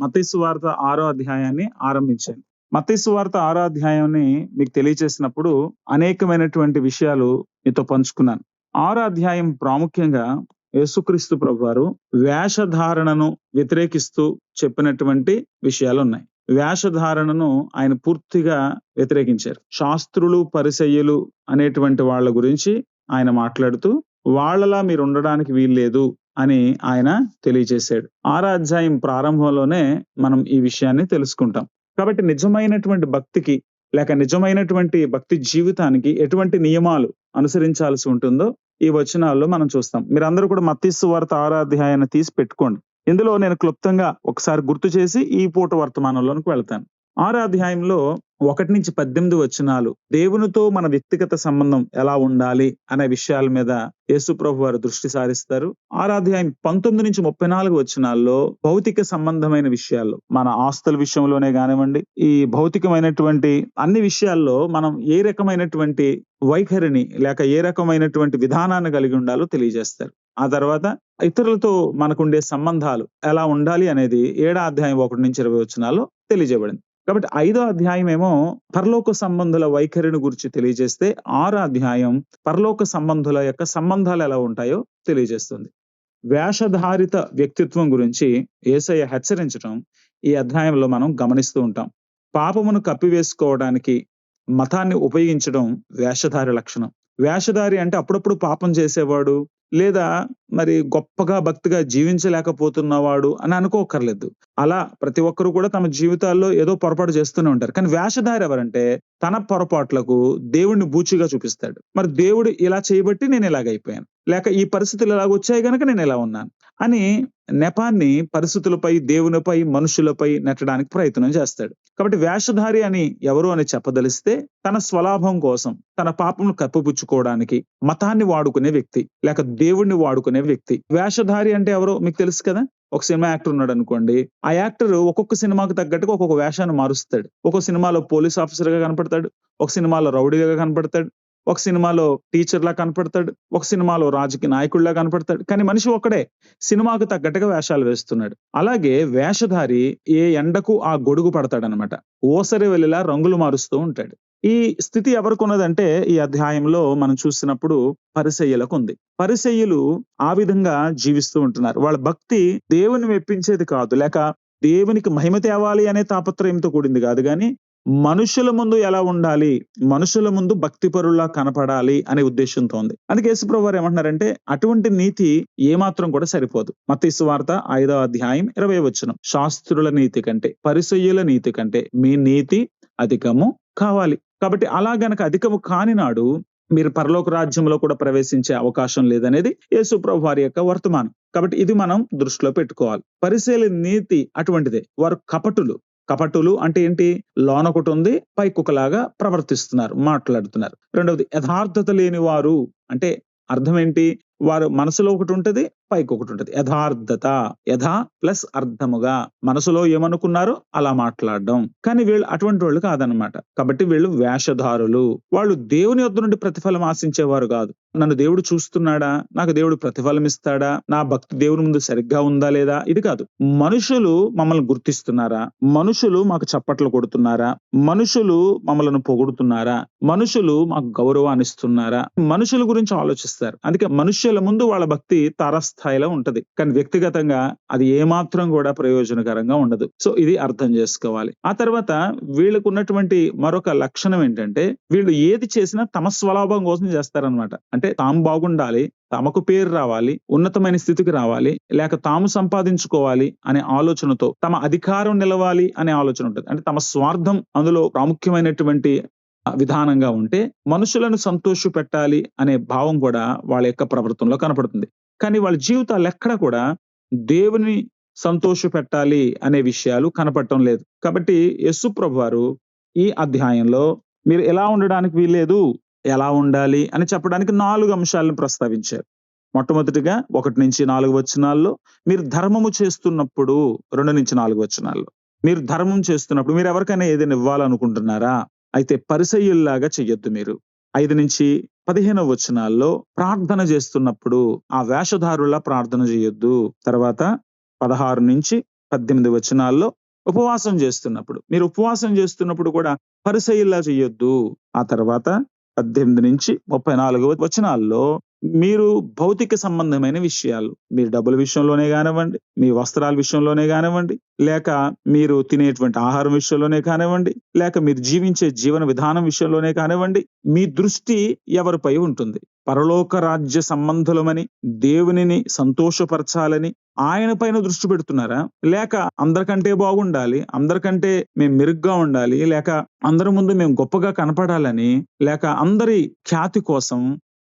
మత్తయి వార్త ఆరో అధ్యాయాన్ని ఆరంభించాను. మత్తయి వార్త ఆరో అధ్యాయాన్ని మీకు తెలియచేసినప్పుడు అనేకమైనటువంటి విషయాలు మీతో పంచుకున్నాను. ఆరో అధ్యాయం ప్రాముఖ్యంగా యేసుక్రీస్తు ప్రభువారు వేషధారణను వ్యతిరేకిస్తూ చెప్పినటువంటి విషయాలు ఉన్నాయి వేషధారణను ఆయన పూర్తిగా వ్యతిరేకించారు. శాస్త్రులు పరిసయ్యులు అనేటువంటి వాళ్ళ గురించి ఆయన మాట్లాడుతూ వాళ్ళలా మీరు ఉండడానికి వీల్లేదు. అని ఆయన తెలియజేశాడు. ఆరో అధ్యాయం ప్రారంభంలోనే మనం ఈ విషయాన్ని తెలుసుకుంటాం. కాబట్టి నిజమైనటువంటి భక్తికి లేక నిజమైనటువంటి భక్తి జీవితానికి ఎటువంటి నియమాలు అనుసరించాల్సి ఉంటుందో ఈ వచనాల్లో మనం చూస్తాం. మీరందరూ కూడా మత్తిస్సు వార్త ఆరాధ్యాయాన్ని తీసి పెట్టుకోండి. ఇందులో నేను క్లుప్తంగా ఒకసారి గుర్తు చేసి ఈ పూట వర్తమానంలోనికి వెళ్తాను. ఆరాధ్యాయంలో ఒకటి నుంచి పద్దెనిమిది వచనాలు దేవునితో మన వ్యక్తిగత సంబంధం ఎలా ఉండాలి అనే విషయాల మీద యేసుప్రభు వారు దృష్టి సారిస్తారు. ఆరాధ్యాయం పంతొమ్మిది నుంచి ముప్పై నాలుగు వచనాల్లో భౌతిక సంబంధమైన విషయాల్లో మన ఆస్తుల విషయంలోనే కానివ్వండి ఈ భౌతికమైనటువంటి అన్ని విషయాల్లో మనం ఏ రకమైనటువంటి వైఖరిని లేక ఏ రకమైనటువంటి విధానాన్ని కలిగి ఉండాలో తెలియజేస్తారు. ఆ తర్వాత ఇతరులతో మనకుండే సంబంధాలు ఎలా ఉండాలి అనేది ఏడా అధ్యాయం ఒకటి నుంచి ఇరవై వచనాల్లో తెలియజేయబడింది. కాబట్టి ఐదో అధ్యాయం ఏమో పరలోక సంబంధుల వైఖరిని గురించి తెలియజేస్తే ఆరో అధ్యాయం పరలోక సంబంధుల యొక్క సంబంధాలు ఎలా ఉంటాయో తెలియజేస్తుంది. వేషధారిత వ్యక్తిత్వం గురించి ఏసయ్య హెచ్చరించడం ఈ అధ్యాయంలో మనం గమనిస్తూ ఉంటాం. పాపమును కప్పివేసుకోవడానికి మతాన్ని ఉపయోగించడం వేషధారి లక్షణం. వేషధారి అంటే అప్పుడప్పుడు పాపం చేసేవాడు లేదా మరి గొప్పగా భక్తిగా జీవించలేకపోతున్నవాడు అని అనుకోకర్లేదు అలా ప్రతి ఒక్కరు కూడా తమ జీవితాల్లో ఏదో పొరపాటు చేస్తూనే ఉంటారు. కానీ వేషధారి ఎవరంటే తన పొరపాట్లకు దేవుడిని బూచిగా చూపిస్తాడు. మరి దేవుడు ఇలా చేయబట్టి నేను ఇలాగైపోయాను. లేక ఈ పరిస్థితులు ఇలాగ వచ్చాయి గనక నేను ఇలా ఉన్నాను. అని నెపాన్ని పరిస్థితులపై దేవునిపై మనుషులపై నెట్టడానికి ప్రయత్నం చేస్తాడు. కాబట్టి వేషధారి అని ఎవరు అని చెప్పదలిస్తే తన స్వలాభం కోసం తన పాపమును కప్పిపుచ్చుకోవడానికి మతాన్ని వాడుకునే వ్యక్తి లేక దేవుడిని వాడుకునే వ్యక్తి. వేషధారి అంటే ఎవరో మీకు తెలుసు కదా? ఒక సినిమా యాక్టర్ ఉన్నాడు అనుకోండి. ఆ యాక్టర్ ఒక్కొక్క సినిమాకు తగ్గట్టుగా ఒక్కొక్క వేషాన్ని మారుస్తాడు. ఒక సినిమాలో పోలీస్ ఆఫీసర్గా కనపడతాడు. ఒక సినిమాలో రౌడీగా కనపడతాడు. ఒక సినిమాలో టీచర్లా కనపడతాడు ఒక సినిమాలో రాజకీయ నాయకుడిలా కనపడతాడు కానీ మనిషి ఒక్కడే సినిమాకు తగ్గట్టుగా వేషాలు వేస్తున్నాడు. అలాగే వేషధారి ఏ ఎండకు ఆ గొడుగు పడతాడు అనమాట ఓసరి వెళ్ళిలా రంగులు మారుస్తూ ఉంటాడు. ఈ స్థితి ఎవరికి ఉన్నదంటే ఈ అధ్యాయంలో మనం చూసినప్పుడు పరిసయ్యులకు ఉంది పరిసయ్యులు ఆ విధంగా జీవిస్తూ ఉంటున్నారు. వాళ్ళ భక్తి దేవుని మెప్పించేది కాదు. లేక దేవునికి మహిమ తేవాలి అనే తాపత్రయంతో కూడింది కాదు. కానీ మనుషుల ముందు ఎలా ఉండాలి? మనుషుల ముందు భక్తిపరులా కనపడాలి అనే ఉద్దేశంతో ఉంది. అందుకే యేసుప్రభు వారు ఏమంటున్నారంటే అటువంటి నీతి ఏమాత్రం కూడా సరిపోదు. మత్తయి వార్త ఐదవ అధ్యాయం ఇరవై వచనం. శాస్త్రుల నీతి కంటే పరిసయ్యుల నీతి కంటే మీ నీతి అధికము కావాలి. కాబట్టి అలా గనక అధికము కాని నాడు మీరు పరలోక రాజ్యంలో కూడా ప్రవేశించే అవకాశం లేదనేది యేసుప్రభు వారి యొక్క వర్తమానం. కాబట్టి ఇది మనం దృష్టిలో పెట్టుకోవాలి. పరిశీలి నీతి అటువంటిదే. వారు కపటులు. కపటులు అంటే ఏంటి? లోన ఒకటి ఉంది పైకొకలాగా ప్రవర్తిస్తున్నారు మాట్లాడుతున్నారు. రెండవది యథార్థత లేని వారు అంటే అర్థం ఏంటి? వారు మనసులో ఒకటి ఉంటది పైకి ఒకటి ఉంటుంది యథార్థత యథా ప్లస్ అర్థముగా మనసులో ఏమనుకున్నారో అలా మాట్లాడడం. కానీ వీళ్ళు అటువంటి వాళ్ళు కాదనమాట కాబట్టి వీళ్ళు వేషధారులు. వాళ్ళు దేవుని వద్ద నుండి ప్రతిఫలం ఆశించేవారు కాదు. నన్ను దేవుడు చూస్తున్నాడా? నాకు దేవుడు ప్రతిఫలం ఇస్తాడా నా భక్తి దేవుని ముందు సరిగ్గా ఉందా లేదా? ఇది కాదు. మనుషులు మమ్మల్ని గుర్తిస్తున్నారా? మనుషులు మాకు చప్పట్లు కొడుతున్నారా? మనుషులు మమ్మల్ని పొగుడుతున్నారా? మనుషులు మాకు గౌరవాన్ని ఇస్తున్నారా మనుషుల గురించి ఆలోచిస్తారు. అందుకే మనుషుల ముందు వాళ్ళ భక్తి స్థాయిలో ఉంటది. కానీ వ్యక్తిగతంగా అది ఏమాత్రం కూడా ప్రయోజనకరంగా ఉండదు. సో ఇది అర్థం చేసుకోవాలి. ఆ తర్వాత వీళ్ళకు ఉన్నటువంటి మరొక లక్షణం ఏంటంటే వీళ్ళు ఏది చేసినా తమ స్వలాభం కోసం చేస్తారనమాట అంటే తాము బాగుండాలి తమకు పేరు రావాలి ఉన్నతమైన స్థితికి రావాలి లేక తాము సంపాదించుకోవాలి అనే ఆలోచనతో తమ అధికారం నిలవాలి అనే ఆలోచన ఉంటుంది. అంటే తమ స్వార్థం అందులో ప్రాముఖ్యమైనటువంటి విధానంగా ఉంటే మనుషులను సంతోష పెట్టాలి అనే భావం కూడా వాళ్ళ యొక్క ప్రవర్తనలో కనపడుతుంది. కానీ వాళ్ళ జీవితాలు ఎక్కడ కూడా దేవుని సంతోష పెట్టాలి అనే విషయాలు కనపడటం లేదు. కాబట్టి యస్సు ప్రభు వారు ఈ అధ్యాయంలో మీరు ఎలా ఉండడానికి వీల్లేదు ఎలా ఉండాలి అని చెప్పడానికి నాలుగు అంశాలను ప్రస్తావించారు. మొట్టమొదటిగా ఒకటి నుంచి నాలుగు వచనాల్లో మీరు ధర్మము చేస్తున్నప్పుడు రెండు నుంచి నాలుగు వచనాల్లో మీరు ధర్మం చేస్తున్నప్పుడు మీరు ఎవరికైనా ఏదైనా ఇవ్వాలనుకుంటున్నారా? అయితే పరిసయ్యుల్లాగా చెయ్యొద్దు మీరు. ఐదు నుంచి పదిహేనవ వచనాల్లో ప్రార్థన చేస్తున్నప్పుడు ఆ వేషధారుల ప్రార్థన చేయొద్దు తర్వాత పదహారు నుంచి పద్దెనిమిది వచనాల్లో ఉపవాసం చేస్తున్నప్పుడు మీరు ఉపవాసం చేస్తున్నప్పుడు కూడా పరిసయ్యల్లా చేయొద్దు ఆ తర్వాత పద్దెనిమిది నుంచి ముప్పై నాలుగు వచనాల్లో మీరు భౌతిక సంబంధమైన విషయాలు మీరు డబ్బుల విషయంలోనే కానివ్వండి మీ వస్త్రాల విషయంలోనే కానివ్వండి లేక మీరు తినేటువంటి ఆహారం విషయంలోనే కానివ్వండి లేక మీరు జీవించే జీవన విధానం విషయంలోనే కానివ్వండి మీ దృష్టి ఎవరిపై ఉంటుంది? పరలోక రాజ్య సంబంధులమని దేవునిని సంతోషపరచాలని ఆయన పైన దృష్టి పెడుతున్నారా? లేక అందరికంటే బాగుండాలి అందరికంటే మేము మెరుగ్గా ఉండాలి లేక అందరి ముందు మేము గొప్పగా కనపడాలని లేక అందరి ఖ్యాతి కోసం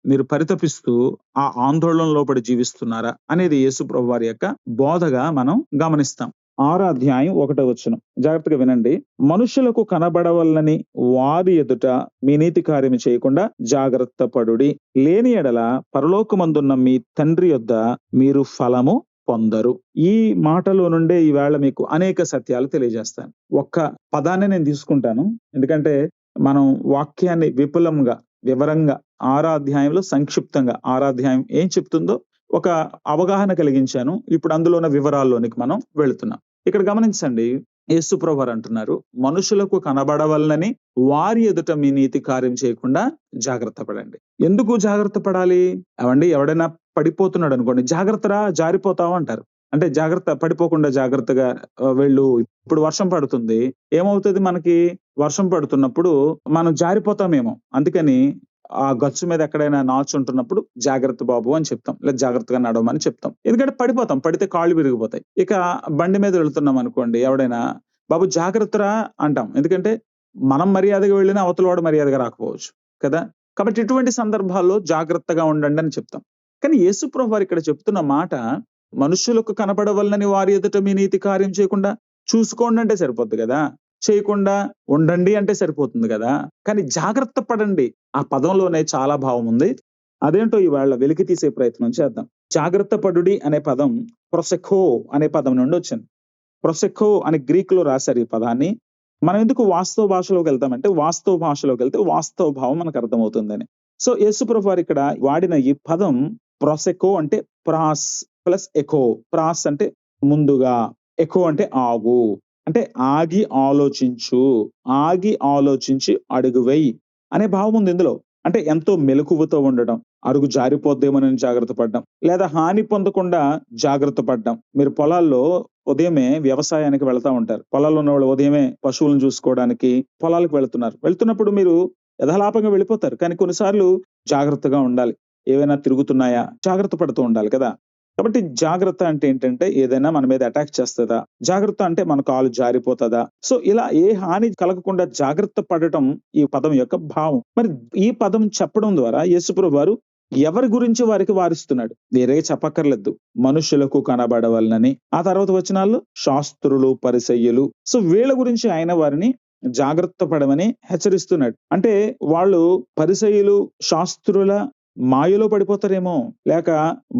మీరు పరితపిస్తూ ఆ ఆందోళనలో పడి జీవిస్తున్నారా అనేది యేసుప్రభు వారి యొక్క బోధగా మనం గమనిస్తాం. ఆరో అధ్యాయం ఒకటో వచ్చును జాగ్రత్తగా వినండి. మనుషులకు కనబడవల్లని వారి ఎదుట మీ నీతి కార్యం చేయకుండా జాగ్రత్త పడుడి. లేని ఎడల పరలోకమందున్న మీ తండ్రి యొద్ద మీరు ఫలము పొందరు. ఈ మాటలో నుండే ఈవేళ మీకు అనేక సత్యాలు తెలియజేస్తాను. ఒక్క పదాన్ని నేను తీసుకుంటాను. ఎందుకంటే మనం వాక్యాన్ని విపులంగా వివరంగా ఆరాధ్యాయంలో సంక్షిప్తంగా ఆరాధ్యాయం ఏం చెప్తుందో ఒక అవగాహన కలిగించాను. ఇప్పుడు అందులో ఉన్న వివరాల్లోనికి మనం వెళుతున్నాం. ఇక్కడ గమనించండి. యేసుప్రభు వారు అంటున్నారు మనుషులకు కనబడవలనని వారి ఎదుట మీ నీతి కార్యం చేయకుండా జాగ్రత్త పడండి. ఎందుకు జాగ్రత్త పడాలి? అవండి ఎవడైనా పడిపోతున్నాడు అనుకోండి జాగ్రత్తరా జారిపోతావు అంటారు. అంటే జాగ్రత్త పడిపోకుండా జాగ్రత్తగా వెళ్ళు. ఇప్పుడు వర్షం పడుతుంది. ఏమవుతుంది మనకి? వర్షం పడుతున్నప్పుడు మనం జారిపోతామేమో. అందుకని ఆ గచ్చు మీద ఎక్కడైనా నాచు ఉంటున్నప్పుడు జాగ్రత్త బాబు అని చెప్తాం. లేదా జాగ్రత్తగా నడవమని చెప్తాం. ఎందుకంటే పడిపోతాం. పడితే కాళ్ళు విరిగిపోతాయి. ఇక బండి మీద వెళ్తున్నాం అనుకోండి ఎవడైనా బాబు జాగ్రత్తరా అంటాం. ఎందుకంటే మనం మర్యాదగా వెళ్ళినా అవతల వాడు మర్యాదగా రాకపోవచ్చు. కదా? కాబట్టి ఇటువంటి సందర్భాల్లో జాగ్రత్తగా ఉండండి అని చెప్తాం. కానీ యేసుప్రభు వారు ఇక్కడ చెప్తున్న మాట మనుషులకు కనపడవలనని వారి ఎదుట మీ నీతి కార్యం చేయకుండా చూసుకోండి అంటే సరిపోద్ది కదా? చేయకుండా ఉండండి అంటే సరిపోతుంది కదా? కానీ జాగ్రత్త పడండి. ఆ పదంలోనే చాలా భావం ఉంది. అదేంటో ఇవాళ వెలికి తీసే ప్రయత్నం చేద్దాం. జాగ్రత్త పడుడి అనే పదం ప్రొసెఖో అనే పదం నుండి వచ్చింది. ప్రొసెఖో అని గ్రీక్లో రాశారు ఈ పదాన్ని. మనం ఎందుకు వాస్తవ భాషలోకి వెళ్తామంటే వాస్తవ భాషలోకి వెళ్తే వాస్తవ భావం మనకు అర్థమవుతుందని. సో యేసుప్రభు వారు ఇక్కడ వాడిన ఈ పదం ప్రొసెకో అంటే ప్రాస్ ప్లస్ ఎకో ప్రాస్ అంటే ముందుగా ఎకో అంటే ఆగు. అంటే ఆగి ఆలోచించు ఆగి ఆలోచించి అడుగు వేయి అనే భావం ఉంది ఇందులో. అంటే ఎంతో మెలకువతో ఉండడం అడుగు జారిపోద్దేమోనని జాగ్రత్త పడ్డం లేదా హాని పొందకుండా జాగ్రత్త పడ్డం మీరు పొలాల్లో ఉదయమే వ్యవసాయానికి వెళ్తా ఉంటారు. పొలాల్లో ఉన్న వాళ్ళు ఉదయమే పశువులను చూసుకోవడానికి పొలాలకు వెళ్తున్నారు. వెళ్తున్నప్పుడు మీరు యథాలాపంగా వెళ్ళిపోతారు. కానీ కొన్నిసార్లు జాగ్రత్తగా ఉండాలి. ఏవైనా తిరుగుతున్నాయా? జాగ్రత్త పడుతూ ఉండాలి కదా. కాబట్టి జాగ్రత్త అంటే ఏంటంటే ఏదైనా మన మీద అటాక్ చేస్తుందా? జాగ్రత్త అంటే మన కాలు జారిపోతుందా? సో ఇలా ఏ హాని కలగకుండా జాగ్రత్త పడటం ఈ పదం యొక్క భావం. మరి ఈ పదం చెప్పడం ద్వారా యేసుప్రభు వారు ఎవరి గురించి వారికి వారిస్తున్నాడు? వేరే చెప్పక్కర్లేదు. మనుషులకు కనబడవలనని ఆ తర్వాత వచనాల్లో శాస్త్రులు పరిసయ్యులు. సో వీళ్ళ గురించి ఆయన వారిని జాగ్రత్త పడమని హెచ్చరిస్తున్నాడు. అంటే వాళ్ళు పరిసయులు శాస్త్రుల మాయలో పడిపోతారేమో లేక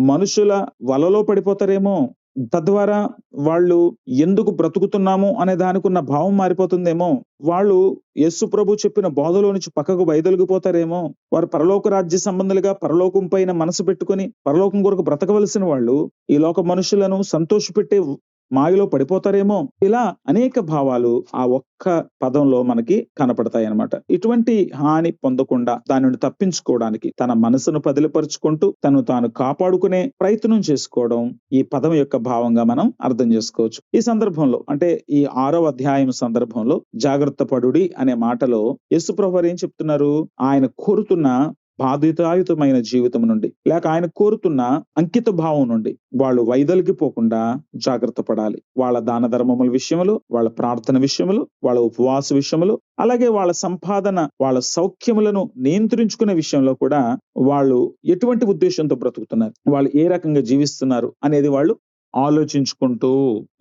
మనుషుల వలలో పడిపోతారేమో తద్వారా వాళ్ళు ఎందుకు బ్రతుకుతున్నాము అనే దానికి ఉన్న భావం మారిపోతుందేమో వాళ్ళు యస్సు ప్రభు చెప్పిన బోధలో నుంచి పక్కకు బయదొలిగిపోతారేమో వారు పరలోక రాజ్య సంబంధులుగా పరలోకం పైన మనసు పెట్టుకొని పరలోకం కొరకు బ్రతకవలసిన వాళ్ళు ఈ లోక మనుషులను సంతోషపెట్టే మాయలో పడిపోతారేమో ఇలా అనేక భావాలు ఆ ఒక్క పదంలో మనకి కనపడతాయి అన్నమాట ఇటువంటి హాని పొందకుండా దాని నుండి తప్పించుకోవడానికి తన మనసును పదిలిపరుచుకుంటూ తను తాను కాపాడుకునే ప్రయత్నం చేసుకోవడం ఈ పదం యొక్క భావంగా మనం అర్థం చేసుకోవచ్చు. ఈ సందర్భంలో అంటే ఈ ఆరో అధ్యాయం సందర్భంలో జాగ్రత్త పడుడి అనే మాటలో యేసుప్రభు ఏం చెప్తున్నారు? ఆయన కోరుతున్న బాధితాయుతమైన జీవితం నుండి లేక ఆయన కోరుతున్న అంకిత భావం నుండి వాళ్ళు వైదొలిగిపోకుండా జాగ్రత్త పడాలి. వాళ్ళ దాన ధర్మముల విషయములు వాళ్ళ ప్రార్థన విషయములు వాళ్ళ ఉపవాస విషయములు అలాగే వాళ్ళ సంపాదన వాళ్ళ సౌఖ్యములను నియంత్రించుకునే విషయంలో కూడా వాళ్ళు ఎటువంటి ఉద్దేశంతో బ్రతుకుతున్నారు? వాళ్ళు ఏ రకంగా జీవిస్తున్నారు? అనేది వాళ్ళు ఆలోచించుకుంటూ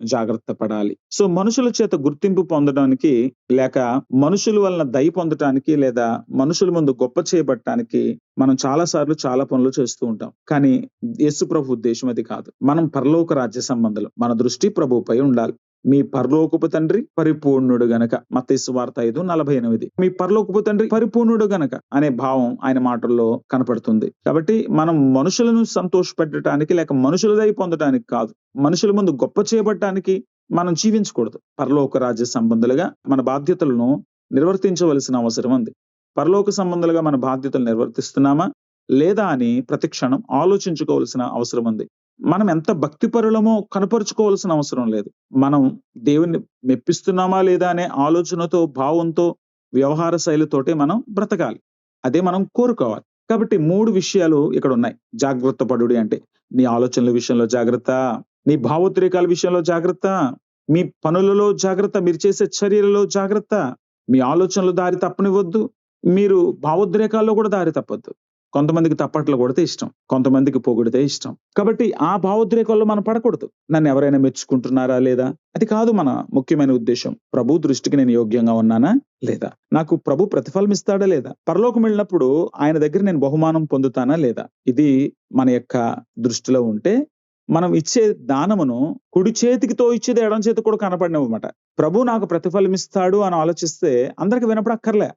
జాగ్రత్త పడాలి. సో మనుషుల చేత గుర్తింపు పొందడానికి లేక మనుషుల వలన దయ పొందటానికి లేదా మనుషుల ముందు గొప్ప చేయబట్టడానికి మనం చాలా సార్లు చాలా పనులు చేస్తూ ఉంటాం. కానీ యేసు ప్రభు ఉద్దేశం అది కాదు. మనం పరలోక రాజ్య సంబంధాలు. మన దృష్టి ప్రభుపై ఉండాలి. మీ పరలోకపు తండ్రి పరిపూర్ణుడు గనక. మత్తయి వార్త ఐదు నలభై ఎనిమిది. మీ పరలోకపు తండ్రి పరిపూర్ణుడు గనక అనే భావం ఆయన మాటల్లో కనపడుతుంది. కాబట్టి మనం మనుషులను సంతోషపెట్టడానికి లేక మనుషులదై పొందటానికి పొందడానికి కాదు. మనుషుల ముందు గొప్ప చేయబట్టడానికి మనం జీవించకూడదు. పరలోక రాజ్య సంబంధులుగా మన బాధ్యతలను నిర్వర్తించవలసిన అవసరం ఉంది. పరలోక సంబంధాలుగా మన బాధ్యతలు నిర్వర్తిస్తున్నామా? లేదా అని ప్రతి క్షణం ఆలోచించుకోవాల్సిన అవసరం ఉంది. మనం ఎంత భక్తిపరులమో కనపరుచుకోవాల్సిన అవసరం లేదు. మనం దేవుణ్ణి మెప్పిస్తున్నామా లేదా అనే ఆలోచనతో భావంతో వ్యవహార శైలితోటే మనం బ్రతకాలి. అదే మనం కోరుకోవాలి. కాబట్టి మూడు విషయాలు ఇక్కడ ఉన్నాయి. జాగ్రత్త పడు అంటే నీ ఆలోచనల విషయంలో జాగ్రత్త నీ భావోద్రేకాల విషయంలో జాగ్రత్త మీ పనులలో జాగ్రత్త మీరు చేసే చర్యలలో జాగ్రత్త. మీ ఆలోచనలు దారి తప్పనివ్వద్దు. మీరు భావోద్రేకాల్లో కూడా దారి తప్పొద్దు. కొంతమందికి తప్పట్లు కొడితే ఇష్టం కొంతమందికి పొగిడితే ఇష్టం. కాబట్టి ఆ భావోద్రేకాల్లో మనం పడకూడదు. నన్ను ఎవరైనా మెచ్చుకుంటున్నారా లేదా? అది కాదు మన ముఖ్యమైన ఉద్దేశం. ప్రభు దృష్టికి నేను యోగ్యంగా ఉన్నానా లేదా? నాకు ప్రభు ప్రతిఫలం ఇస్తాడా లేదా? పరలోకం వెళ్ళినప్పుడు ఆయన దగ్గర నేను బహుమానం పొందుతానా లేదా? ఇది మన యొక్క దృష్టిలో ఉంటే మనం ఇచ్చే దానమును కుడి చేతికితో ఇచ్చేది ఎడం చేతి కూడా కనపడినమాట ప్రభు నాకు ప్రతిఫలం ఇస్తాడు అని ఆలోచిస్తే అందరికి వినపడక్కర్లే.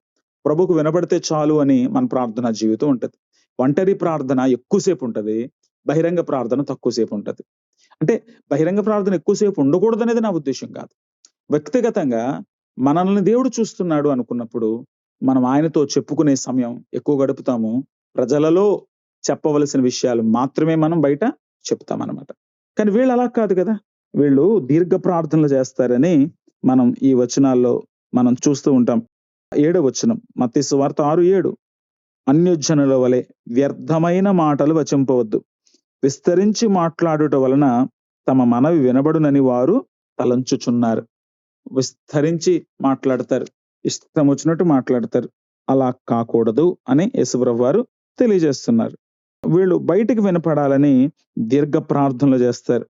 ప్రభుకు వినపడితే చాలు అని మన ప్రార్థన జీవితం ఉంటుంది. ఒంటరి ప్రార్థన ఎక్కువసేపు ఉంటుంది బహిరంగ ప్రార్థన తక్కువసేపు ఉంటుంది అంటే బహిరంగ ప్రార్థన ఎక్కువసేపు ఉండకూడదు అనేది నా ఉద్దేశం కాదు. వ్యక్తిగతంగా మనల్ని దేవుడు చూస్తున్నాడు అనుకున్నప్పుడు మనం ఆయనతో చెప్పుకునే సమయం ఎక్కువ గడుపుతాము. ప్రజలలో చెప్పవలసిన విషయాలు మాత్రమే మనం బయట చెప్తామన్నమాట. కానీ వీళ్ళు అలా కాదు కదా! వీళ్ళు దీర్ఘ ప్రార్థనలు చేస్తారని మనం ఈ వచనాల్లో మనం చూస్తూ ఉంటాం. ఏడో వచనం మత్తి వార్త ఆరు ఏడు. అన్యజనుల వలె వ్యర్థమైన మాటలు వచింపవద్దు. విస్తరించి మాట్లాడుట వలన తమ మనవి వినబడునని వారు తలంచుచున్నారు. విస్తరించి మాట్లాడతారు. ఇష్టం వచ్చినట్టు మాట్లాడతారు. అలా కాకూడదు అని యేసుప్రభు వారు తెలియజేస్తున్నారు. వీళ్ళు బయటికి వినపడాలని దీర్ఘ ప్రార్థనలు చేస్తారు.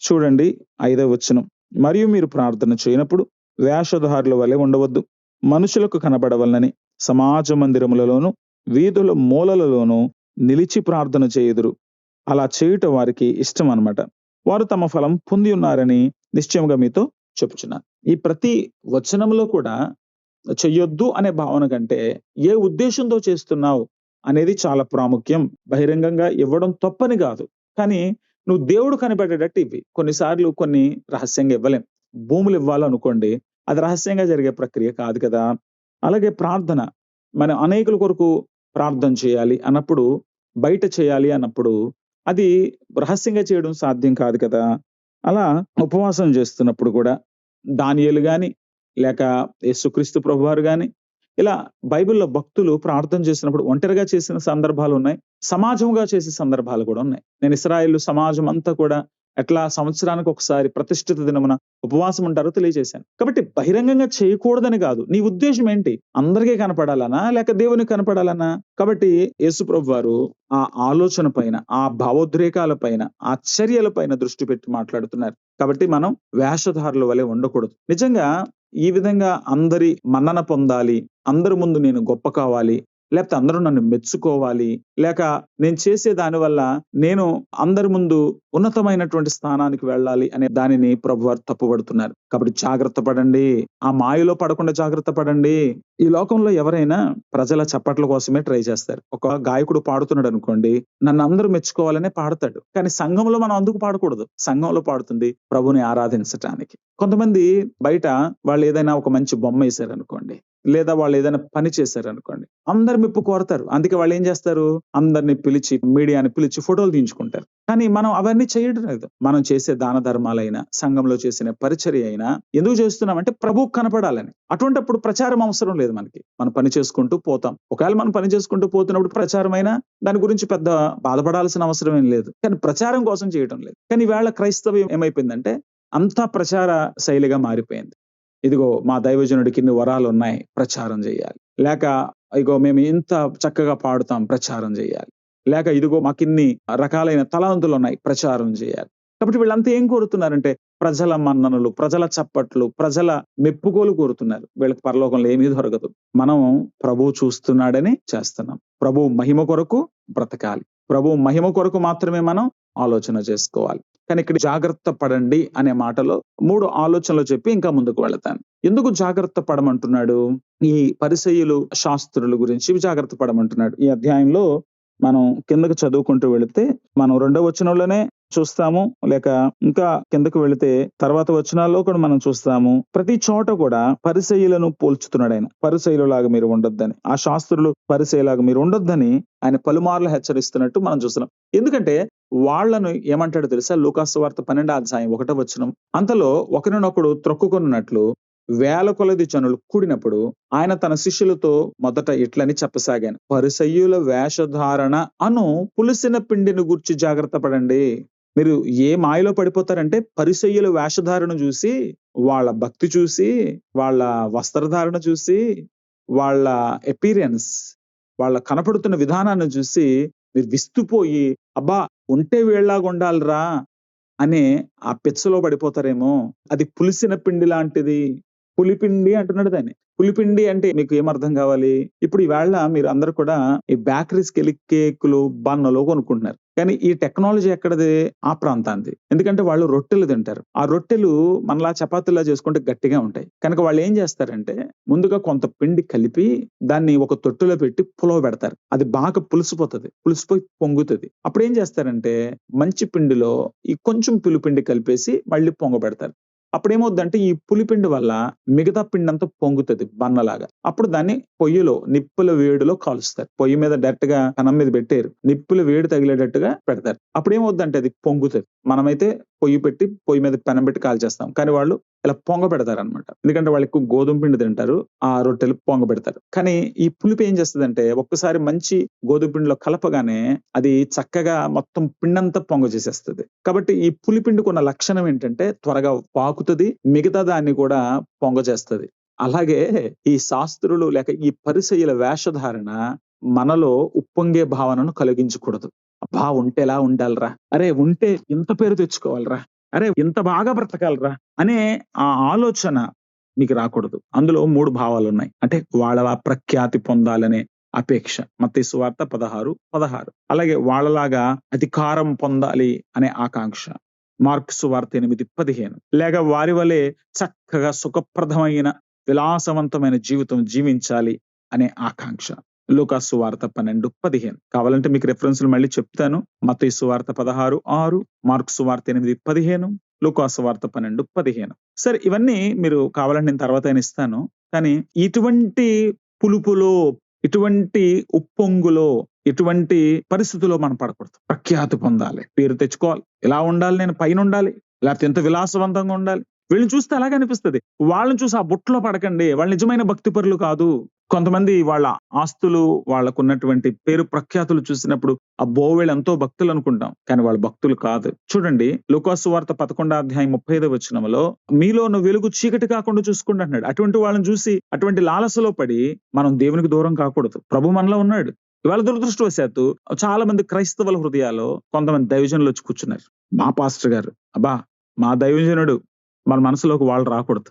చూడండి ఐదవ వచనం. మరియు మీరు ప్రార్థన చేయనప్పుడు వేషధారుల వలె ఉండవద్దు. మనుషులకు కనబడవలనని సమాజ మందిరములలోను వీధుల మూలలలోనూ నిలిచి ప్రార్థన చేయుదురు. అలా చేయుట వారికి ఇష్టం అన్నమాట వారు తమ ఫలం పొంది ఉన్నారని నిశ్చయంగా మీతో చెప్పుచున్నాను ఈ ప్రతి వచనంలో కూడా చెయ్యొద్దు అనే భావన కంటే ఏ ఉద్దేశంతో చేస్తున్నావు అనేది చాలా ప్రాముఖ్యం. బహిరంగంగా ఇవ్వడం తప్పని కాదు. కానీ నువ్వు దేవుడు కనిపెట్టేటట్టు ఇవి కొన్నిసార్లు కొన్ని రహస్యంగా ఇవ్వలేం. భూములు ఇవ్వాలనుకోండి అది రహస్యంగా జరిగే ప్రక్రియ కాదు కదా. అలాగే ప్రార్థన. మనం అనేకుల కొరకు ప్రార్థన చేయాలి అన్నప్పుడు బయట చేయాలి అన్నప్పుడు అది రహస్యంగా చేయడం సాధ్యం కాదు కదా. అలా ఉపవాసం చేస్తున్నప్పుడు కూడా దానియలు కానీ లేక యేసుక్రీస్తు ప్రభువారు కానీ ఇలా బైబిల్లో భక్తులు ప్రార్థన చేసినప్పుడు ఒంటరిగా చేసిన సందర్భాలు ఉన్నాయి. సమాజంగా చేసే సందర్భాలు కూడా ఉన్నాయి. నేను ఇస్రాయిల్ సమాజం అంతా కూడా ఎట్లా సంవత్సరానికి ఒకసారి ప్రతిష్ఠిత దినమున ఉపవాసం ఉంటారో తెలియజేశాను. కాబట్టి బహిరంగంగా చేయకూడదని కాదు. నీ ఉద్దేశం ఏంటి? అందరికీ కనపడాలనా? లేక దేవుని కనపడాలనా? కాబట్టి యేసుప్రభు వారు ఆ ఆలోచన పైన ఆ భావోద్రేకాల పైన ఆ చర్యల పైన దృష్టి పెట్టి మాట్లాడుతున్నారు. కాబట్టి మనం వేషధారుల వలె ఉండకూడదు. నిజంగా ఈ విధంగా అందరి మన్నన పొందాలి. అందరి ముందు నేను గొప్ప కావాలి. లేకపోతే అందరూ నన్ను మెచ్చుకోవాలి. లేక నేను చేసే దాని వల్ల నేను అందరి ముందు ఉన్నతమైనటువంటి స్థానానికి వెళ్ళాలి అనే దానిని ప్రభు వారు తప్పుపడుతున్నారు. కాబట్టి జాగ్రత్త పడండి. ఆ మాయలో పడకుండా జాగ్రత్త పడండి. ఈ లోకంలో ఎవరైనా ప్రజల చప్పట్ల కోసమే ట్రై చేస్తారు. ఒక గాయకుడు పాడుతున్నాడు అనుకోండి నన్ను అందరూ మెచ్చుకోవాలనే పాడతాడు. కానీ సంఘంలో మనం అందుకు పాడకూడదు. సంఘంలో పాడుతుంది ప్రభుని ఆరాధించటానికి. కొంతమంది బయట వాళ్ళు ఏదైనా ఒక మంచి బొమ్మ వేశారు అనుకోండి లేదా వాళ్ళు ఏదైనా పని చేశారు అనుకోండి అందరు మెప్పు కోరతారు. అందుకే వాళ్ళు ఏం చేస్తారు? అందరిని పిలిచి మీడియాని పిలిచి ఫోటోలు తీయించుకుంటారు. కానీ మనం అవన్నీ చేయడం లేదు. మనం చేసే దాన ధర్మాలైనా సంఘంలో చేసిన పరిచర్య అయినా ఎందుకు చేస్తున్నామంటే ప్రభు కనపడాలని. అటువంటిప్పుడు ప్రచారం అవసరం లేదు మనకి. మనం పని చేసుకుంటూ పోతాం. ఒకవేళ మనం పని చేసుకుంటూ పోతున్నప్పుడు ప్రచారం అయినా దాని గురించి పెద్ద బాధపడాల్సిన అవసరం ఏం లేదు. కానీ ప్రచారం కోసం చేయడం లేదు. కానీ వేళ క్రైస్తవ్యం ఏమైపోయిందంటే అంతా ప్రచార శైలిగా మారిపోయింది. ఇదిగో మా దైవజనుడికి ఇన్ని వరాలు ఉన్నాయి ప్రచారం చేయాలి. లేక ఇగో మేము ఇంత చక్కగా పాడుతాం ప్రచారం చేయాలి. లేక ఇదిగో మాకిన్ని రకాలైన తలాంతులు ఉన్నాయి ప్రచారం చేయాలి. కాబట్టి వీళ్ళంతా ఏం కోరుతున్నారంటే ప్రజల మన్ననలు ప్రజల చప్పట్లు ప్రజల మెప్పుకోలు కోరుతున్నారు. వీళ్ళకి పరలోకంలో ఏమీ దొరకదు. మనం ప్రభు చూస్తున్నాడని చేస్తున్నాం. ప్రభు మహిమ కొరకు బ్రతకాలి. ప్రభు మహిమ కొరకు మాత్రమే మనం ఆలోచన చేసుకోవాలి. కానీ ఇక్కడ జాగ్రత్త పడండి అనే మాటలో మూడు ఆలోచనలు చెప్పి ఇంకా ముందుకు వెళతాను. ఎందుకు జాగ్రత్త పడమంటున్నాడు? ఈ పరిసయులు శాస్త్రుల గురించి జాగ్రత్త పడమంటున్నాడు. ఈ అధ్యాయంలో మనం కిందకు చదువుకుంటూ వెళితే మనం రెండవ వచనంలోనే చూస్తాము. లేక ఇంకా కిందకు వెళితే తర్వాత వచనాల్లో కూడా మనం చూస్తాము. ప్రతి చోట కూడా పరిశైలను పోల్చుతున్నాడు ఆయన. పరిసయ్యులాగా మీరు ఉండొద్దని ఆ శాస్త్రులు పరిశైలాగా మీరు ఉండొద్దని ఆయన పలుమార్లు హెచ్చరిస్తున్నట్టు మనం చూస్తున్నాం. ఎందుకంటే వాళ్ళను ఏమంటాడు తెలుసా? లూకాసు వార్త పన్నెండు అధ్యాయం ఒకటో వచనం. అంతలో ఒకరినొకడు త్రొక్కుకున్నట్లు వేల కొలది జనులు కూడినప్పుడు ఆయన తన శిష్యులతో మొదట ఇట్లని చెప్పసాగాను? పరిసయ్యుల వేషధారణ అను పులిసిన పిండిని గుర్చి జాగ్రత్త పడండి. మీరు ఏ మాయలో పడిపోతారంటే పరిసయ్యుల వేషధారణ చూసి వాళ్ళ భక్తి చూసి వాళ్ళ వస్త్రధారణ చూసి వాళ్ళ ఎపీరియన్స్ వాళ్ళ కనపడుతున్న విధానాన్ని చూసి మీరు విస్తుపోయి అబ్బా ఉంటే వీళ్ళలాగా ఉండాలిరా అనే ఆ పిచ్చలో పడిపోతారేమో. అది పులిసిన పిండి లాంటిది. పులిపిండి అంటున్నాడు దాన్ని. పులిపిండి అంటే మీకు ఏమర్థం కావాలి? ఇప్పుడు ఈవేళ మీరు అందరు కూడా ఈ బేకరీస్కి వెళ్ళి కేకులు బన్నలు కొనుక్కుంటున్నారు. కానీ ఈ టెక్నాలజీ ఎక్కడది? ఆ ప్రాంతానికి ఎందుకంటే వాళ్ళు రొట్టెలు తింటారు. ఆ రొట్టెలు మనలా చపాతీలా చేసుకుంటే గట్టిగా ఉంటాయి. కనుక వాళ్ళు ఏం చేస్తారంటే ముందుగా కొంత పిండి కలిపి దాన్ని ఒక తొట్టులో పెట్టి పులవ పెడతారు. అది బాగా పులిసిపోతుంది. పులిసిపోయి పొంగుతుంది. అప్పుడు ఏం చేస్తారంటే మంచి పిండిలో ఈ కొంచెం పులిపిండి కలిపేసి మళ్ళీ పొంగ పెడతారు అప్పుడు ఏమవుద్దంటే ఈ పులిపిండి వల్ల మిగతా పిండి అంతా పొంగుతుంది బన్నలాగా. అప్పుడు దాన్ని పొయ్యిలో నిప్పుల వేడిలో కాలుస్తారు. పొయ్యి మీద డైరెక్ట్గా కనం మీద పెట్టారు నిప్పుల వేడి తగిలేటట్టుగా పెడతారు. అప్పుడు ఏమవుద్దంటే అది పొంగుతుంది. మనమైతే పొయ్యి పెట్టి పొయ్యి మీద పెనం పెట్టి కాల్చేస్తాం. కానీ వాళ్ళు ఇలా పొంగ పెడతారు అనమాట ఎందుకంటే వాళ్ళు ఎక్కువ గోధుమ పిండి తింటారు ఆ రొట్టెలు పొంగ పెడతారు. కానీ ఈ పులిపి ఏం చేస్తుందంటే ఒక్కసారి మంచి గోధుమ పిండిలో కలపగానే అది చక్కగా మొత్తం పిండంతా పొంగ చేసేస్తుంది. కాబట్టి ఈ పులిపిండికి ఉన్న లక్షణం ఏంటంటే త్వరగా పాకుతుంది మిగతా దాన్ని కూడా పొంగ చేస్తుంది. అలాగే ఈ శాస్త్రులు లేక ఈ పరిసయ్యుల వేషధారణ మనలో ఉప్పొంగే భావనను కలిగించకూడదు. అబ్బా! ఉంటే ఎలా ఉండాలిరా? అరే ఉంటే ఇంత పేరు తెచ్చుకోవాలిరా? అరే ఇంత బాగా బ్రతకాలరా? అనే ఆ ఆలోచన మీకు రాకూడదు. అందులో మూడు భావాలు ఉన్నాయి అంటే వాళ్ళ ప్రఖ్యాతి పొందాలనే అపేక్ష. మత్తి సువార్త పదహారు పదహారు. అలాగే వాళ్ళలాగా అధికారం పొందాలి అనే ఆకాంక్ష. మార్క్స్ వార్త ఎనిమిది పదిహేను. లేక వారి వలె చక్కగా సుఖప్రదమైన విలాసవంతమైన జీవితం జీవించాలి అనే ఆకాంక్ష. లూకాసు వార్త పన్నెండు పదిహేను. కావాలంటే మీకు రెఫరెన్స్లు మళ్ళీ చెప్తాను. మతీసు వార్త పదహారు ఆరు మార్క్స్ వార్త ఎనిమిది పదిహేను లూకాసు వార్త పన్నెండు పదిహేను. సరే ఇవన్నీ మీరు కావాలంటే నేను తర్వాత అయినా ఇస్తాను. కానీ ఇటువంటి పులుపులో ఇటువంటి ఉప్పొంగులో ఇటువంటి పరిస్థితుల్లో మనం పడకూడదు. ప్రఖ్యాతి పొందాలి. పేరు తెచ్చుకోవాలి. ఇలా ఉండాలి నేను? పైన ఉండాలి. లేకపోతే ఎంత విలాసవంతంగా ఉండాలి? వీళ్ళని చూస్తే అలాగే అనిపిస్తుంది. వాళ్ళని చూసి ఆ బుట్టలో పడకండి. వాళ్ళు నిజమైన భక్తిపరులు కాదు. కొంతమంది వాళ్ళ ఆస్తులు వాళ్ళకున్నటువంటి పేరు ప్రఖ్యాతులు చూసినప్పుడు అబ్బో వీళ్ళు ఎంతో భక్తులు అనుకుంటాం. కానీ వాళ్ళు భక్తులు కాదు. చూడండి లోకాసు వార్త పదకొండో అధ్యాయం ముప్పై ఐదో వచ్చినములో మీలో నువ్వు వెలుగు చీకటి కాకుండా చూసుకోండి అంటున్నాడు. అటువంటి వాళ్ళని చూసి అటువంటి లాలసలో పడి మనం దేవునికి దూరం కాకూడదు. ప్రభు మనలో ఉన్నాడు. ఇవాళ దురదృష్టవశాత్తు చాలా మంది క్రైస్తవుల హృదయాల్లో కొంతమంది దైవజనులు వచ్చి కూర్చున్నారు. మా పాస్టర్ గారు అబ్బా మా దైవజనుడు మన మనసులోకి వాళ్ళు రాకూడదు.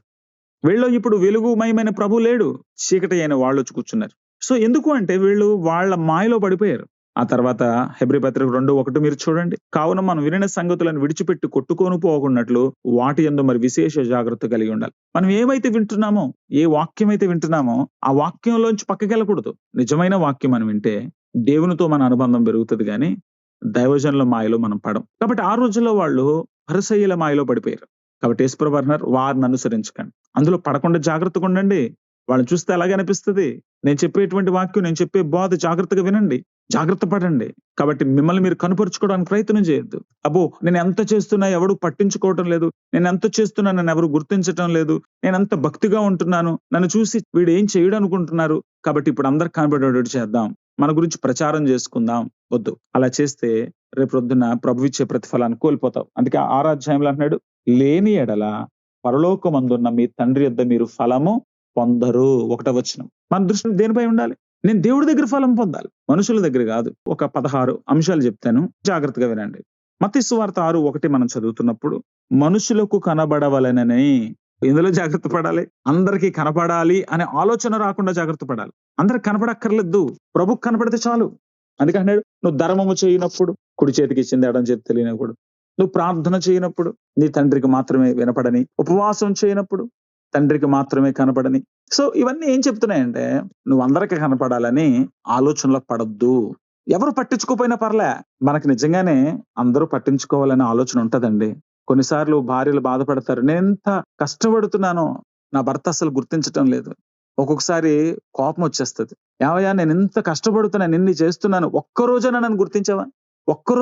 వీళ్ళు ఇప్పుడు వెలుగుమయమైన ప్రభు లేడు. చీకటి అయిన వాళ్ళు వచ్చి కూర్చున్నారు. సో ఎందుకు అంటే వీళ్ళు వాళ్ళ మాయలో పడిపోయారు. ఆ తర్వాత హెబ్రి పత్రిక రెండు ఒకటి మీరు చూడండి. కావున మనం వినిన సంగతులను విడిచిపెట్టి కొట్టుకొని పోకున్నట్లు వాటి ఎందు మరి విశేష జాగ్రత్త కలిగి ఉండాలి. మనం ఏమైతే వింటున్నామో ఏ వాక్యం అయితే వింటున్నామో ఆ వాక్యంలోంచి పక్కకి వెళ్ళకూడదు. నిజమైన వాక్యం మనం వింటే దేవునితో మన అనుబంధం పెరుగుతుంది కానీ దైవజనుల మాయలో మనం పడం కాబట్టి ఆ రోజుల్లో వాళ్ళు హరసయ్యల మాయలో పడిపోయారు. కాబట్టి యేసుప్రభు అన్నారు వారిని అనుసరించకండి. అందులో పడకుండా జాగ్రత్తగా ఉండండి. వాళ్ళని చూస్తే అలాగే అనిపిస్తుంది. నేను చెప్పేటువంటి వాక్యం నేను చెప్పే బోధ జాగ్రత్తగా వినండి. జాగ్రత్త పడండి. కాబట్టి మిమ్మల్ని మీరు కనుపరుచుకోవడానికి ప్రయత్నం చేయొద్దు. అబ్బో నేను ఎంత చేస్తున్నా ఎవడు పట్టించుకోవటం లేదు. నేను ఎంత చేస్తున్నా నన్ను ఎవరు గుర్తించటం లేదు. నేను ఎంత భక్తిగా ఉంటున్నాను. నన్ను చూసి వీడు ఏం చేయడం అనుకుంటున్నారు. కాబట్టి ఇప్పుడు అందరు కనబడేటట్టు చేద్దాం. మన గురించి ప్రచారం చేసుకుందాం. వద్దు. అలా చేస్తే రేపు రొద్దున ప్రభు ఇచ్చే ప్రతిఫలాన్ని కోల్పోతావు. అందుకే ఆరాధ్యాయంలో అంటున్నాడు లేని ఎడల పరలోకమందున్న మీ తండ్రి యొద్ద మీరు ఫలము పొందరు. ఒకట వచ్చిన మన దృష్టి దేనిపై ఉండాలి? నేను దేవుడి దగ్గర ఫలం పొందాలి. మనుషుల దగ్గర కాదు. ఒక పదహారు అంశాలు చెప్తాను. జాగ్రత్తగా వినండి. మతి సువార్త ఆరు ఒకటి మనం చదువుతున్నప్పుడు మనుషులకు కనబడవలనని ఇందులో జాగ్రత్త పడాలి? అందరికీ కనపడాలి అనే ఆలోచన రాకుండా జాగ్రత్త పడాలి. అందరికి కనపడక్కర్లేదు. ప్రభు కనపడితే చాలు. అందుకంటే నువ్వు ధర్మము చేయనప్పుడు కుడి చేతికి ఇచ్చింది ఎడం చేతి తెలియనప్పుడు నువ్వు ప్రార్థన చేయనప్పుడు నీ తండ్రికి మాత్రమే వినపడని ఉపవాసం చేయనప్పుడు తండ్రికి మాత్రమే కనపడని. సో ఇవన్నీ ఏం చెప్తున్నాయంటే నువ్వు అందరికి కనపడాలని ఆలోచనలో పడద్దు. ఎవరు పట్టించుకోపోయినా పర్లే మనకి నిజంగానే అందరూ పట్టించుకోవాలనే ఆలోచన ఉంటదండి. కొన్నిసార్లు భార్యలు బాధపడతారు నేను ఎంత కష్టపడుతున్నానో నా భర్త అసలు గుర్తించటం లేదు. ఒక్కొక్కసారి కోపం వచ్చేస్తది. ఏమయ్యా నేను ఎంత కష్టపడుతున్నాను ఎన్ని చేస్తున్నాను ఒక్కరోజైనా నన్ను గుర్తించావా? ఒక్క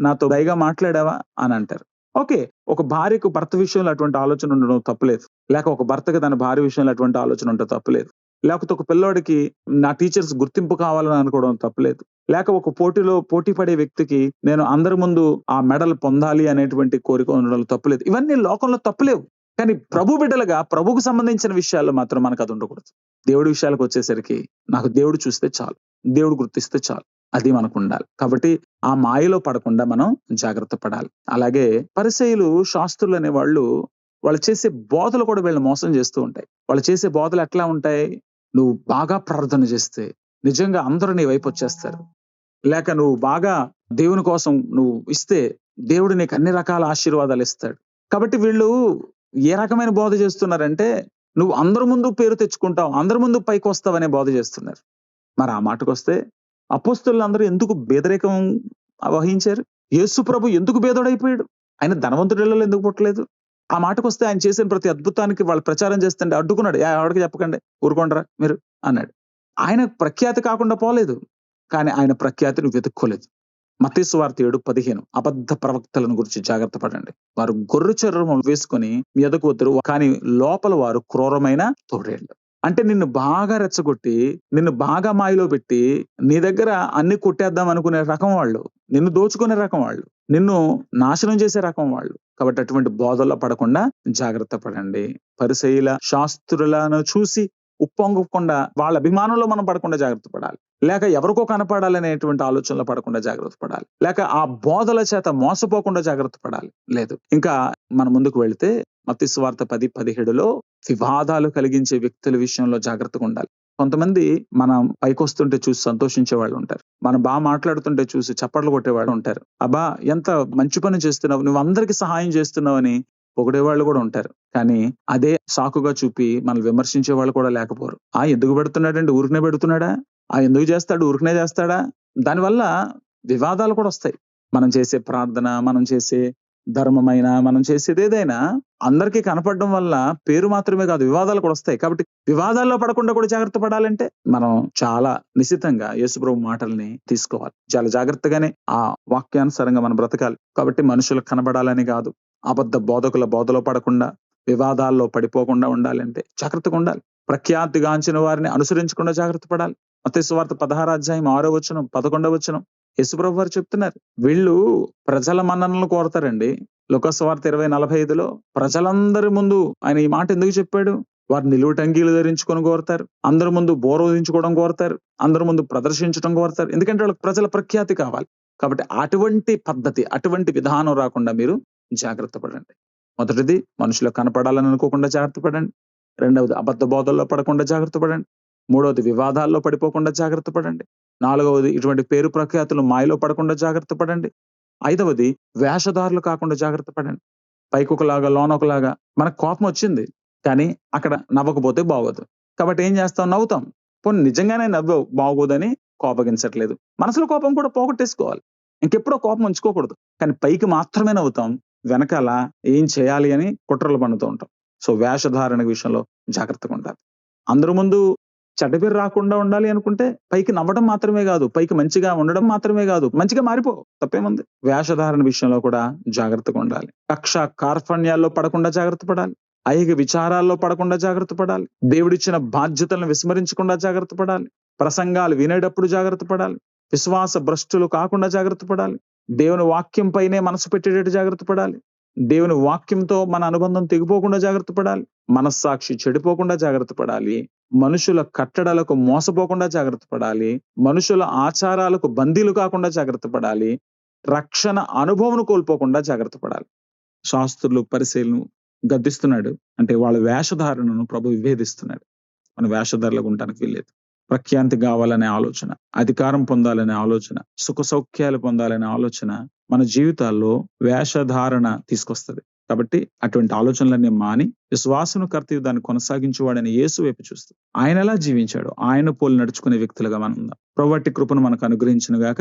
నాతో దయగా మాట్లాడావా? అని అంటారు. ఓకే ఒక భార్యకు భర్త విషయంలో అటువంటి ఆలోచన ఉండడం తప్పులేదు. లేక ఒక భర్తకి తన భార్య విషయంలో అటువంటి ఆలోచన ఉండడం తప్పులేదు. లేకపోతే ఒక పిల్లోడికి నా టీచర్స్ గుర్తింపు కావాలని అనుకోవడం తప్పులేదు. లేక ఒక పోటీలో పోటీ పడే వ్యక్తికి నేను అందరి ముందు ఆ మెడల్ పొందాలి అనేటువంటి కోరిక ఉండడం తప్పలేదు. ఇవన్నీ లోకంలో తప్పలేవు. కానీ ప్రభు బిడ్డలుగా ప్రభుకు సంబంధించిన విషయాల్లో మాత్రం మనకు అది ఉండకూడదు. దేవుడి విషయాలకు వచ్చేసరికి నాకు దేవుడు చూస్తే చాలు. దేవుడు గుర్తిస్తే చాలు. అది మనకు ఉండాలి కాబట్టి ఆ మాయలో పడకుండా మనం జాగ్రత్త పడాలి. అలాగే పరిసయులు శాస్త్రులు అనే వాళ్ళు వాళ్ళు చేసే బోధలు కూడా వీళ్ళు మోసం చేస్తూ ఉంటాయి. వాళ్ళు చేసే బోధలు ఎట్లా ఉంటాయి? నువ్వు బాగా ప్రార్థన చేస్తే నిజంగా అందరూ నీ వైపు వచ్చేస్తారు. లేక నువ్వు బాగా దేవుని కోసం నువ్వు ఇస్తే దేవుడు నీకు అన్ని రకాల ఆశీర్వాదాలు ఇస్తాడు. కాబట్టి వీళ్ళు ఏ రకమైన బోధ చేస్తున్నారంటే నువ్వు అందరి ముందు పేరు తెచ్చుకుంటావు అందరి ముందు పైకి వస్తావనే బోధ చేస్తున్నారు. మరి ఆ మాటకు వస్తే అపోస్తులు అందరూ ఎందుకు బేదరికం వహించారు? యేసు ప్రభు ఎందుకు బేదోడైపోయాడు? ఆయన ధనవంతుడిలో ఎందుకు పుట్టలేదు? ఆ మాటకు వస్తే ఆయన చేసిన ప్రతి అద్భుతానికి వాళ్ళు ప్రచారం చేస్తుంటే అడ్డుకున్నాడు. "ఏ, ఎవరికి చెప్పకండి ఊరుకోండ్రా మీరు అన్నాడు. ఆయన ప్రఖ్యాతి కాకుండా పోలేదు కానీ ఆయన ప్రఖ్యాతిని వెతుక్కోలేదు. మతీసు వార్త ఏడు పదిహేను. అబద్ధ ప్రవక్తలను గురించి జాగ్రత్త పడండి. వారు గొర్రె చర్మం వేసుకొని మీ ఎదకు వద్దరు కానీ లోపల వారు క్రూరమైన తోడేళ్ళు. అంటే నిన్ను బాగా రెచ్చగొట్టి నిన్ను బాగా మాయలో పెట్టి నీ దగ్గర అన్ని కొట్టేద్దాం అనుకునే రకం వాళ్ళు నిన్ను దోచుకునే రకం వాళ్ళు నిన్ను నాశనం చేసే రకం వాళ్ళు. కాబట్టి అటువంటి బోధల్లో పడకుండా జాగ్రత్త పడండి. పరిశైల శాస్త్రులను చూసి ఉప్పొంగకుండా వాళ్ళ అభిమానంలో మనం పడకుండా జాగ్రత్త పడాలి. లేక ఎవరికో కనపడాలనేటువంటి ఆలోచనలో పడకుండా జాగ్రత్త పడాలి. లేక ఆ బోధల చేత మోసపోకుండా జాగ్రత్త పడాలి. లేదు. ఇంకా మన ముందుకు వెళితే మత్తి స్వార్థ పది పదిహేడులో వివాదాలు కలిగించే వ్యక్తుల విషయంలో జాగ్రత్తగా ఉండాలి. కొంతమంది మనం పైకొస్తుంటే చూసి సంతోషించే వాళ్ళు ఉంటారు. మనం బాగా మాట్లాడుతుంటే చూసి చప్పట్లు కొట్టేవాళ్ళు ఉంటారు. అబ్బా ఎంత మంచి పని చేస్తున్నావు. నువ్వు అందరికి సహాయం చేస్తున్నావని పొగిడే వాళ్ళు కూడా ఉంటారు. కానీ అదే సాకుగా చూపి మనల్ని విమర్శించే వాళ్ళు కూడా లేకపోరు. ఆ ఎందుకు పెడుతున్నాడండి? ఊరికనే పెడుతున్నాడా? ఆ ఎందుకు చేస్తాడు? ఊరికనే చేస్తాడా? దానివల్ల వివాదాలు కూడా వస్తాయి. మనం చేసే ప్రార్థన మనం చేసే ధర్మమైన మనం చేసేది ఏదైనా అందరికీ కనపడడం వల్ల పేరు మాత్రమే కాదు వివాదాలు కూడా వస్తాయి. కాబట్టి వివాదాల్లో పడకుండా కూడా జాగ్రత్త పడాలంటే మనం చాలా నిశ్చితంగా యేసుప్రభు మాటల్ని తీసుకోవాలి. చాలా జాగ్రత్తగానే ఆ వాక్యానుసారంగా మనం బ్రతకాలి. కాబట్టి మనుషులకు కనబడాలని కాదు. అబద్ధ బోధకుల బోధలో పడకుండా వివాదాల్లో పడిపోకుండా ఉండాలంటే జాగ్రత్తగా ఉండాలి. ప్రఖ్యాతిగాంచిన వారిని అనుసరించకుండా జాగ్రత్త పడాలి. మత వార్త పదహారు అధ్యాయం ఆరో వచనం పదకొండవ వచనం. యేసుప్రభు వారు చెప్తున్నారు వీళ్ళు ప్రజల మన్ననలు కోరతారండి. లోకస్వార్త ఇరవై నలభై ఐదులో ప్రజలందరి ముందు ఆయన ఈ మాట ఎందుకు చెప్పాడు? వారు నిలువుటంగీలు ధరించుకొని కోరతారు. అందరి ముందు బోరోధించుకోవడం కోరతారు. అందరి ముందు ప్రదర్శించడం కోరతారు. ఎందుకంటే వాళ్ళకి ప్రజల ప్రఖ్యాతి కావాలి. కాబట్టి అటువంటి పద్ధతి అటువంటి విధానం రాకుండా మీరు జాగ్రత్త పడండి. మొదటిది మనుషులకు కనపడాలని అనుకోకుండా జాగ్రత్త పడండి. రెండవది అబద్ధ బోధల్లో పడకుండా జాగ్రత్త పడండి. మూడవది వివాదాల్లో పడిపోకుండా జాగ్రత్త పడండి. నాలుగవది ఇటువంటి పేరు ప్రఖ్యాతులు మాయలో పడకుండా జాగ్రత్త పడండి. ఐదవది వేషధారులు కాకుండా జాగ్రత్త పడండి. పైకొకలాగా లోనొకలాగా మనకు కోపం వచ్చింది కానీ అక్కడ నవ్వకపోతే బాగోదు. కాబట్టి ఏం చేస్తాం? నవ్వుతాం. పోనీ నిజంగానే నవ్వు బాగోదని కోపగించట్లేదు. మనసులో కోపం కూడా పోగొట్టేసుకోవాలి. ఇంకెప్పుడో కోపం ఉంచుకోకూడదు. కానీ పైకి మాత్రమే నవ్వుతాం వెనకాల ఏం చేయాలి అని కుట్రలు పన్నుతూ ఉంటాం. సో వేషధారణ విషయంలో జాగ్రత్తగా ఉండాలి. అందరి ముందు చెడ్డ పేరు రాకుండా ఉండాలి అనుకుంటే పైకి నవ్వడం మాత్రమే కాదు పైకి మంచిగా ఉండడం మాత్రమే కాదు మంచిగా మారిపో తప్పేముంది. వేషధారణ విషయంలో కూడా జాగ్రత్తగా ఉండాలి. కక్ష కార్పణ్యాల్లో పడకుండా జాగ్రత్త పడాలి. ఐహిక విచారాల్లో పడకుండా జాగ్రత్త పడాలి. దేవుడిచ్చిన బాధ్యతలను విస్మరించకుండా జాగ్రత్త పడాలి. ప్రసంగాలు వినేటప్పుడు జాగ్రత్త పడాలి. విశ్వాస భ్రష్టులు కాకుండా జాగ్రత్త పడాలి. దేవుని వాక్యం పైనే మనసు పెట్టేటట్టు జాగ్రత్త పడాలి. దేవుని వాక్యంతో మన అనుబంధం తెగిపోకుండా జాగ్రత్త పడాలి. మనస్సాక్షి చెడిపోకుండా జాగ్రత్త పడాలి. మనుషుల కట్టడలకు మోసపోకుండా జాగ్రత్త పడాలి. మనుషుల ఆచారాలకు బందీలు కాకుండా జాగ్రత్త పడాలి. రక్షణ అనుభవం కోల్పోకుండా జాగ్రత్త పడాలి. శాస్త్రులు పరిశీలను గద్దిస్తున్నాడు. అంటే వాళ్ళ వేషధారణను ప్రభు విభేదిస్తున్నాడు. మన వేషధారలకు ఉండడానికి వీల్లేదు. ప్రఖ్యాంతి కావాలనే ఆలోచన అధికారం పొందాలనే ఆలోచన సుఖ సౌఖ్యాలు పొందాలనే ఆలోచన మన జీవితాల్లో వేషధారణ తీసుకొస్తుంది. కాబట్టి అటువంటి ఆలోచనలన్నీ మాని విశ్వాసను కర్తవ్య దాన్ని కొనసాగించేవాడని యేసు వైపు చూస్తూ ఆయన ఎలా జీవించాడు ఆయన పోలి నడుచుకునే వ్యక్తులుగా మనం ఉందాం. ప్రొవట్టి కృపను మనకు అనుగ్రహించిన గాక